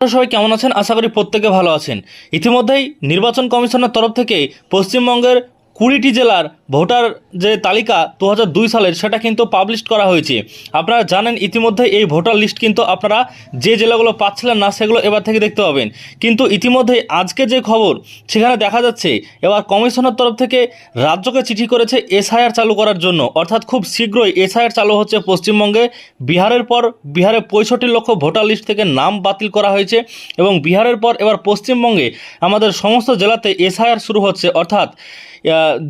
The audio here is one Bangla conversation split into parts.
সবাই কেমন আছেন? আশা করি প্রত্যেকে ভালো আছেন। ইতিমধ্যেই নির্বাচন কমিশনের তরফ থেকে পশ্চিমবঙ্গের কুড়িটি জেলার ভোটার যে তালিকা দু সালের, সেটা কিন্তু পাবলিশ করা হয়েছে। আপনারা জানেন ইতিমধ্যে এই ভোটার লিস্ট কিন্তু আপনারা যে জেলাগুলো পাচ্ছিলেন না, সেগুলো এবার থেকে দেখতে পাবেন। কিন্তু ইতিমধ্যেই আজকে যে খবর, সেখানে দেখা যাচ্ছে, এবার কমিশনের তরফ থেকে রাজ্যকে চিঠি করেছে এসআইআর চালু করার জন্য। অর্থাৎ খুব শীঘ্রই এসআইআর চালু হচ্ছে পশ্চিমবঙ্গে। বিহারের পর বিহারে পঁয়ষট্টি লক্ষ ভোটার লিস্ট থেকে নাম বাতিল করা হয়েছে এবং বিহারের পর এবার পশ্চিমবঙ্গে আমাদের সমস্ত জেলাতে এসআইআর শুরু হচ্ছে। অর্থাৎ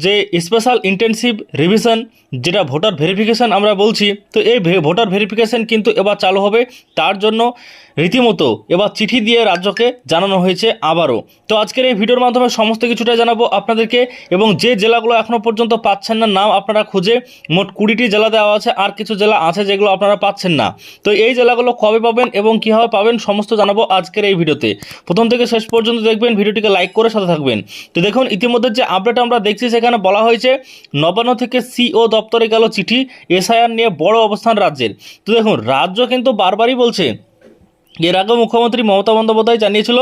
যে স্পেশাল ইন্টেনসিভ রিভিশন যেটা ভোটার ভেরিফিকেশান আমরা বলছি, তো এই ভোটার ভেরিফিকেশান কিন্তু এবার চালু হবে। তার জন্য রীতিমতো এবার চিঠি দিয়ে রাজ্যকে জানানো হয়েছে আবারও। তো আজকের এই ভিডিওর মাধ্যমে সমস্ত কিছুটা জানাব আপনাদেরকে এবং যে জেলাগুলো এখনও পর্যন্ত পাচ্ছেন না, নাম আপনারা খুঁজে মোট কুড়িটি জেলা দেওয়া আছে, আর কিছু জেলা আছে যেগুলো আপনারা পাচ্ছেন না। তো এই জেলাগুলো কবে পাবেন এবং কীভাবে পাবেন সমস্ত জানাব আজকের এই ভিডিওতে। প্রথম থেকে শেষ পর্যন্ত দেখবেন, ভিডিওটিকে লাইক করে সাথে থাকবেন। তো দেখুন, ইতিমধ্যে যে আপডেট আমরা দেখছি, সেখানে বলা হয়েছে, নবান্ন থেকে সিও দপ্তরে গেল চিঠি, এসআইআর নিয়ে বড় অবস্থান রাজ্যের। তো দেখুন, রাজ্য কিন্তু বারবারই বলছে এর আগে মুখ্যমন্ত্রী মমতা বন্দ্যোপাধ্যায় জানিয়েছিল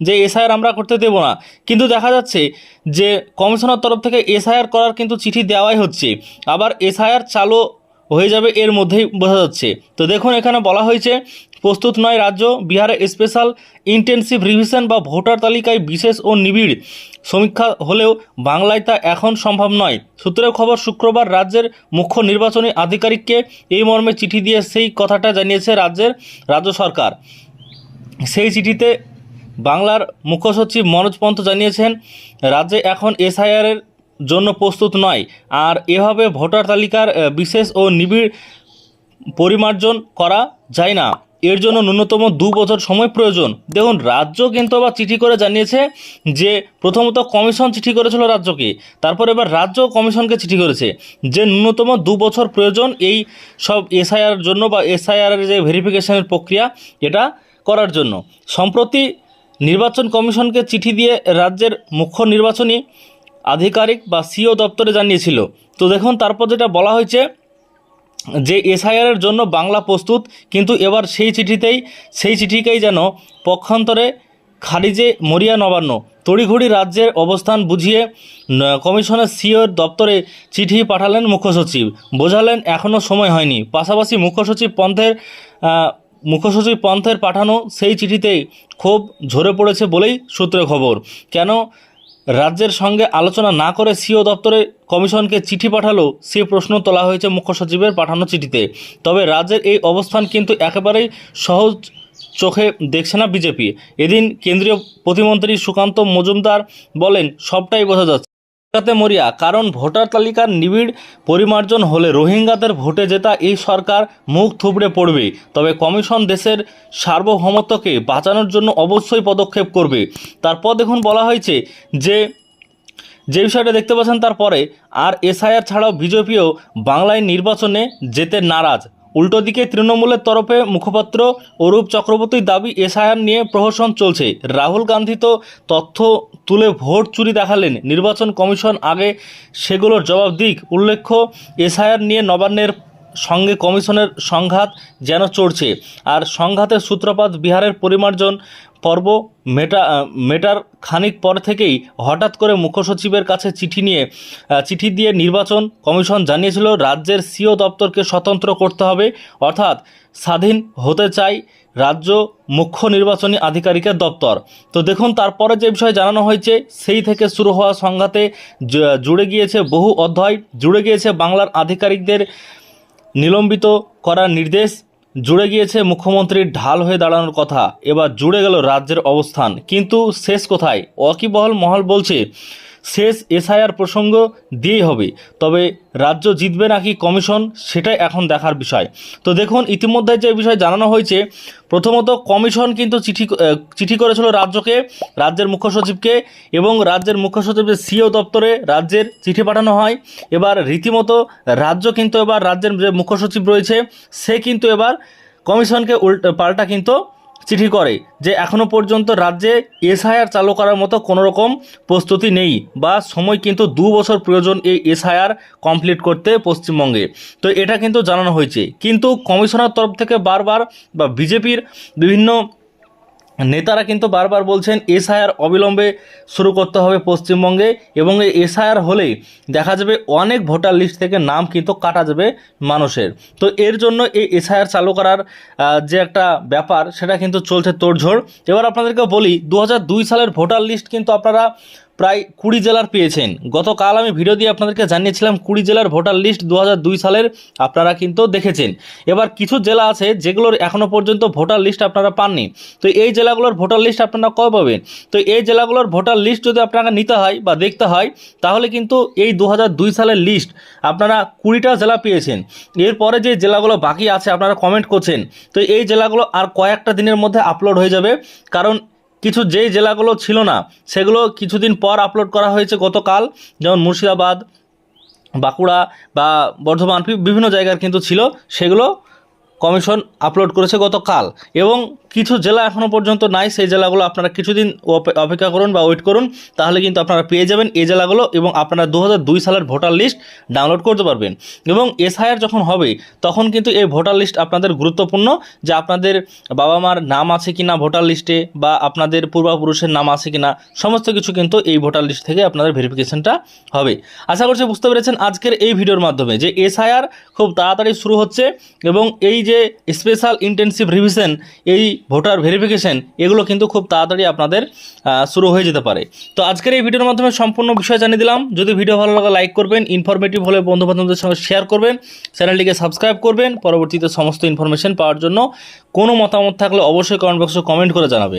যে এসআইআর আমরা করতে দেব না। কিন্তু দেখা যাচ্ছে যে কমিশনার তরফ থেকে এসআইআর করার কিন্তু চিঠি দেওয়াই হচ্ছে। আবার এসআইআর চালু হয়ে যাবে এর মধ্যেই বোঝা যাচ্ছে। তো দেখুন, এখানে বলা হয়েছে প্রস্তুত নয় রাজ্য। বিহারে স্পেশাল ইন্টেনসিভ রিভিশন বা ভোটার তালিকায় বিশেষ ও নিবিড় সমীক্ষা হলেও বাংলায় তা এখন সম্ভব নয়। সূত্রের খবর, শুক্রবার রাজ্যের মুখ্য নির্বাচনী আধিকারিককে এই মর্মে চিঠি দিয়ে সেই কথাটা জানিয়েছে রাজ্যের রাজ্য সরকার। সেই চিঠিতে বাংলার মুখ্য সচিব মনোজ পন্ত জানিয়েছেন, রাজ্যে এখন এসআইআরের জন্য প্রস্তুত নয় আর এভাবে ভোটার তালিকার বিশেষ ও নিবিড় পরিমার্জন করা যায় না। এর জন্য ন্যূনতম দু বছর সময় প্রয়োজন। দেখুন, রাজ্য কিন্তু আবার চিঠি করে জানিয়েছে যে প্রথমত কমিশন চিঠি করেছিল রাজ্যকে, তারপর এবার রাজ্য কমিশনকে চিঠি করেছে যে ন্যূনতম দু বছর প্রয়োজন এই সব এসআইআর জন্য বা এসআইআর যে ভেরিফিকেশনের প্রক্রিয়া, এটা করার জন্য। সম্প্রতি নির্বাচন কমিশনকে চিঠি দিয়ে রাজ্যের মুখ্য নির্বাচনী আধিকারিক বা সিও দপ্তরে জানিয়েছিল। তো দেখুন, তারপর যেটা বলা হয়েছে যে এসআইআরের জন্য বাংলা প্রস্তুত কিন্তু এবার সেই চিঠিতেই সেই চিঠিকেই যেন পক্ষান্তরে খারিজে মরিয়া নবান্ন। তড়িঘড়ি রাজ্যের অবস্থান বুঝিয়ে কমিশনের সিওর দপ্তরে চিঠি পাঠালেন মুখ্যসচিব। বোঝালেন এখনও সময় হয়নি। পাশাপাশি মুখ্যসচিব পন্থের আহ, মুখ্য সচিব পন্থের পাঠানো সেই চিঠিতেই ক্ষোভ ঝরে পড়েছে বলেই সূত্রে খবর। কেন রাজ্যের সঙ্গে আলোচনা না করে সিও দপ্তরে কমিশনকে চিঠি পাঠালো সে প্রশ্ন তোলা হয়েছে মুখ্য সচিবের পাঠানো চিঠিতে। তবে রাজ্যের এই অবস্থান কিন্তু একেবারেই সহজ চোখে দেখছে না বিজেপি। এদিন কেন্দ্রীয় প্রতিমন্ত্রী সুকান্ত মজুমদার বলেন, সবটাই বোঝা যাচ্ছে। তাতে মরিয়া, কারণ ভোটার তালিকার নিবিড় পরিমার্জন হলে রোহিঙ্গাদের ভোটে জেতা এই সরকার মুখ থুবড়ে পড়বে। তবে কমিশন দেশের সার্বভৌমত্বকে বাঁচানোর জন্য অবশ্যই পদক্ষেপ করবে। তারপর দেখুন বলা হয়েছে যে যে বিষয়টা দেখতে পাচ্ছেন তারপরে, আর এসআইআর ছাড়াও বিজেপিও বাংলায় নির্বাচনে যেতে নারাজ। উল্টো দিকে তৃণমূলের তরফে মুখপাত্র অরূপ চক্রবর্তীর দাবি এসআইআর নিয়ে প্রহসন চলছে। রাহুল গান্ধী তো তথ্য তুলে ভোট চুরি দেখালেন। নির্বাচন কমিশন আগে সেগুলোর জবাব দিক। উল্লেখ্য, এসআইআর নিয়ে নবান্নের সঙ্গে কমিশনের সংঘাত যেন চড়ছে। আর সংঘাতের সূত্রপাত বিহারের পরিমার্জন পর্ব মেটা মেটার খানিক পর থেকেই হঠাৎ করে মুখ্য সচিবের কাছে চিঠি নিয়ে চিঠি দিয়ে নির্বাচন কমিশন জানিয়েছিল রাজ্যের সিও দপ্তরকে স্বতন্ত্র করতে হবে। অর্থাৎ স্বাধীন হতে চাই রাজ্য মুখ্য নির্বাচনী আধিকারিকের দপ্তর। তো দেখুন, তারপরে যে বিষয় জানানো হয়েছে, সেই থেকে শুরু হওয়া সংঘাতে জুড়ে গিয়েছে বহু অধ্যায়, জুড়ে গিয়েছে বাংলার আধিকারিকদের নিলম্বিত করার নির্দেশ। জুড়ে গিয়েছে মুখ্যমন্ত্রীর ঢাল হয়ে দাঁড়ানোর কথা। এবার জুড়ে গেল রাজ্যের অবস্থান। কিন্তু শেষ কোথায়? অকিবহল মহল বলছে শেষ এসআইআর প্রসঙ্গ দিয়েই হবে। তবে রাজ্য জিতবে নাকি কমিশন সেটাই এখন দেখার বিষয়। তো দেখুন ইতিমধ্যে যে বিষয় জানানো হয়েছে, প্রথমত কমিশন কিন্তু চিঠি চিঠি করেছিল রাজ্যকে, রাজ্যের মুখ্য সচিবকে এবং রাজ্যের মুখ্য সচিবের সিও দপ্তরে রাজ্যের চিঠি পাঠানো হয়। এবার রীতিমতো রাজ্য কিন্তু এবার রাজ্যের যে মুখ্য সচিব রয়েছে, সে কিন্তু এবার কমিশনকে উল্টা, পাল্টা কিন্তু চিঠি করে যে এখনও পর্যন্ত রাজ্যে এসআইআর চালু করার মতো কোনো রকম প্রস্তুতি নেই বা সময় কিন্তু দু বছর প্রয়োজন এই এসআইআর কমপ্লিট করতে পশ্চিমবঙ্গে। তো এটা কিন্তু জানানো হয়েছে। কিন্তু কমিশনার তরফ থেকে বারবার বা বিজেপির বিভিন্ন নেতারা কিন্তু বারবার বলছেন এসআইআর অবিলম্বে শুরু করতে হবে পশ্চিমবঙ্গে এবং এই এসআইআর হলেই দেখা যাবে অনেক ভোটার লিস্ট থেকে নাম কিন্তু কাটা যাবে মানুষের। তো এর জন্য এই এসআইআর চালু করার যে একটা ব্যাপার, সেটা কিন্তু চলছে তোড়ঝোড়। এবার আপনাদেরকে বলি দু হাজার দুই সালের ভোটার লিস্ট কিন্তু আপনারা প্রায় কুড়ি জেলার পেয়েছেন। গতকাল আমি ভিডিও দিয়ে আপনাদেরকে জানিয়েছিলাম কুড়ি জেলার ভোটার লিস্ট দু হাজার দুই সালের আপনারা কিন্তু দেখেছেন। এবার কিছু জেলা আছে যেগুলোর এখনও পর্যন্ত ভোটার লিস্ট আপনারা পাননি। তো এই জেলাগুলোর ভোটার লিস্ট আপনারা কবে পাবেন? তো এই জেলাগুলোর ভোটার লিস্ট যদি আপনাকে নিতে হয় বা দেখতে হয়, তাহলে কিন্তু এই দু হাজার দুই সালের লিস্ট আপনারা কুড়িটা জেলা পেয়েছেন। এরপরে যে জেলাগুলো বাকি আছে আপনারা কমেন্ট করছেন। তো এই জেলাগুলো আর কয়েকটা দিনের মধ্যে আপলোড হয়ে যাবে। কারণ কিছু যেই জেলাগুলো ছিল না, সেগুলো কিছুদিন পর আপলোড করা হয়েছে গতকাল। যেমন মুর্শিদাবাদ, বাঁকুড়া বা বর্ধমান, বিভিন্ন জায়গার কিন্তু ছিল, সেগুলো কমিশন আপলোড করেছে গতকাল এবং কিছু জেলা এখনও পর্যন্ত নাই, সেই জেলাগুলো আপনারা কিছুদিন অপে- অপেক্ষা করুন বা ওয়েট করুন, তাহলে কিন্তু আপনারা পেয়ে যাবেন এই জেলাগুলো এবং আপনারা দু হাজার দুই সালের ভোটার লিস্ট ডাউনলোড করতে পারবেন। এবং এসআইআর যখন হবে, তখন কিন্তু এই ভোটার লিস্ট আপনাদের গুরুত্বপূর্ণ যে আপনাদের বাবা মার নাম আছে কি না ভোটার লিস্টে বা আপনাদের পূর্বপুরুষের নাম আছে কি না সমস্ত কিছু কিন্তু এই ভোটার লিস্ট থেকে আপনাদের ভেরিফিকেশনটা হবে। আশা করছি বুঝতে পেরেছেন আজকের এই ভিডিওর মাধ্যমে যে এসআইআর খুব তাড়াতাড়ি শুরু হচ্ছে এবং এই যে স্পেশাল ইন্টেনসিভ রিভিশন এই ভোটার ভেরিফিকেশন এগুলো কিন্তু খুব তাড়াতাড়ি আপনাদের শুরু হয়ে যেতে পারে। তো আজকের এই ভিডিওর মাধ্যমে সম্পূর্ণ বিষয় জানিয়ে দিলাম। যদি ভিডিও ভালো লাগে লাইক করবেন ইনফরমেটিভ হলে বন্ধু বান্ধবদের সঙ্গে শেয়ার করবেন চ্যানেলটিকে সাবস্ক্রাইব করবেন, পরবর্তীতে সমস্ত ইনফরমেশন পাওয়ার জন্য কোনো মতামত থাকলে অবশ্যই কমেন্ট বক্সে কমেন্ট করে জানাবেন।